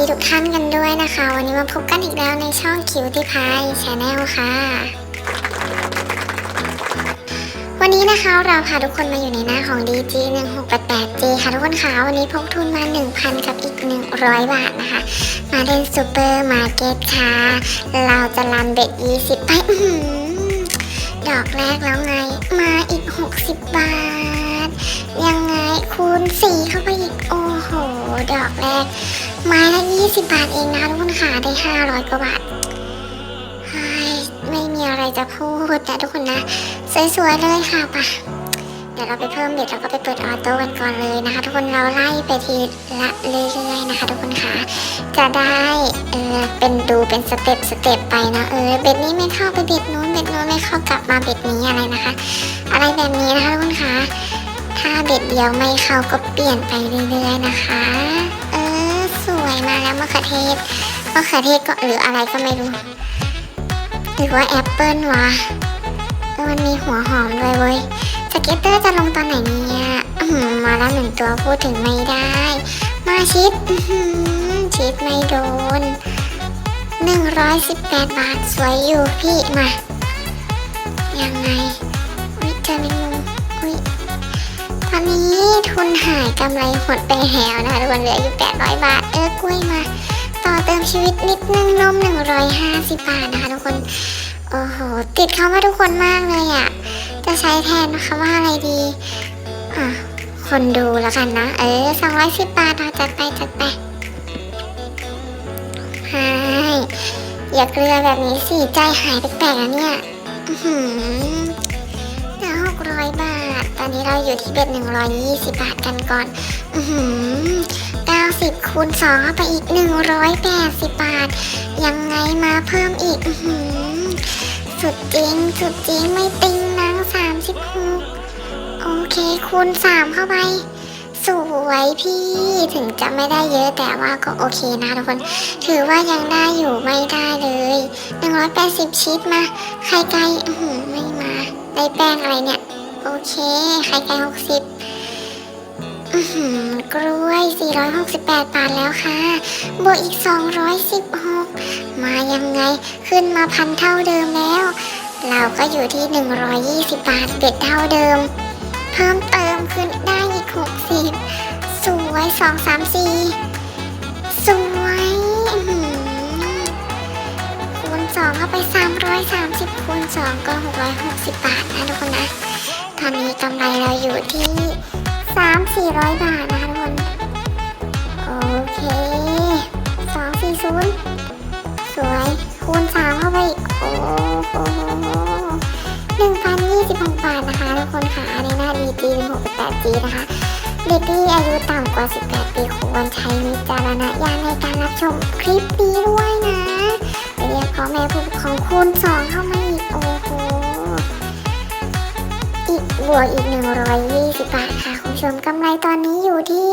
ทุกท่านกันด้วยนะคะ วันนี้มาพบกันอีกแล้วในช่องคิวที่พายชาแนลค่ะ วันนี้นะคะเราพาทุกคนมาอยู่ในหน้าของ DG 1688J ค่ะทุกคนคะวันนี้พกทุนมา 1,000 กับอีก 100 บาทนะคะ มาเล่นซูเปอร์มาร์เก็ตค่ะ เราจะรันเบ็ด20 ไปดอกแรกแล้วไง มาอีก 60 บาท ยังไงคูณ 4 เข้าไปอีก โอ้โห ดอกแรก ไม้ละ20บาทเองนะทุกคนค่ะได้500กว่าบาทไม่มีอะไรจะพูดนะทุกคนนะ สวยๆเลยค่ะปะเดี๋ยวเราไปเพิ่มเบ็ดแล้วก็ไปเปิดออโต้กันก่อนเลยนะคะ ทุกคนเราไล่ไปทีละเรื่อยๆนะคะ ทุกคนค่ะจะได้เออเป็นดูเป็นสเต็ปสเต็ปไปนะเออเบ็ดนี้ไม่เข้าไปเบ็ดนู้นเบ็ดนู้นไม่เข้ากลับมาเบ็ดนี้อะไรนะคะ อะไรแบบนี้นะคะทุกคนค่ะถ้าเบ็ดเดียวไม่เข้าก็เปลี่ยนไปเรื่อยๆนะคะ มาแล้วมะเขือเทศมะเขือเทศก็หรืออะไรก็ไม่รู้ หรือว่าแอปเปิลวะเออมันมีหัวหอมด้วยเว้ยสเก็ตเตอร์จะลงตอนไหนเนี่ยมาแล้วหนึ่งตัวพูดถึงไม่ได้ มาชิดชิดไม่โดน 118 บาทสวยอยู่พี่มา ยังไงวิเจอแมงมุมอุ้ยตอนนี้ ทุนหายกำไรหดไปแล้วนะคะทุกคนเหลืออยู่ 800 บาท เออกล้วยมา ต่อเติมชีวิตนิดนึงนม 150 บาทนะคะทุกคน โอ้โห ติดคำว่าทุกคนมากเลยอะ่ะ จะใช้แทนคำว่าอะไรดีอะคนดูแล้วกันนะ เออ 210 บาทเอาจัดไปจัดไปหายอย่าเกลือแบบนี้สิใจหายแปลกๆนะเนี่ย อือหือ อนนี้เราอยู่ที่เบ็ดหนึ่งร้อยยี่สิบบาทกันก่อน อือหือเก้าสิบคูณสองเข้าไปอีกหนึ่งร้อยแปดสิบบาท ยังไงมาเพิ่มอีก อือหือสุดจริง สุดจริงไม่ติงนังสามสิบหกโอเค คูณสามเข้าไป สวยพี่ ถึงจะไม่ได้เยอะแต่ว่าก็โอเคนะทุกคน ถือว่ายังได้อยู่ไม่ได้เลย 180ชีสมา ไข่ไก่อื้อหือไม่มา ได้แป้งอะไรเนี่ย โอเค ไข่ไก่หกสิบอือหือกล้วย 468 บาทแล้วค่ะ บวกอีก 216 มายังไง ขึ้นมาพันเท่าเดิมแล้ว เราก็อยู่ที่ 120 บาทเบ็ดเท่าเดิม เพิ่มเติมขึ้นได้อีก 60 สวย 2 3 4 สวยคูณ2เข้าไป 330คูณ2ก็ 660 บาทนะทุกคนนะ ตอนนี้กำไรเราอยู่ที่ 3 400 บาทนะคะทุกคน โอเค240 สวย คูณ 3 เข้าไปอีก โอ้โห1,026 บาทนะคะทุกคนค่ะในหน้า DG 168G นะคะเด็กที่อายุต่ำกว่า 18 ปีควรใช้วิจารณญาณในการรับชมคลิปนี้ด้วยนะเรียกพ่อแม่ผู้ปกครองคูณสองเข้ามาอีกโอ้ บวกอีก 120 บาทค่ะ คุณผู้ชมกำไรตอนนี้อยู่ที่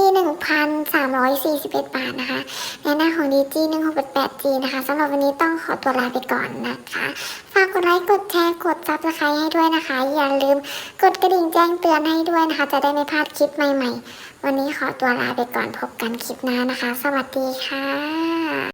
1,341 บาทนะคะ ในหน้าของ DG 1688G นะคะสำหรับวันนี้ต้องขอตัวลาไปก่อนนะคะ ฝากกดไลค์กดแชร์กดซับสไครต์ให้ด้วยนะคะ อย่าลืมกดกระดิ่งแจ้งเตือนให้ด้วยนะคะ จะได้ไม่พลาดคลิปใหม่ๆ วันนี้ขอตัวลาไปก่อนพบกันคลิปหน้านะคะ สวัสดีค่ะ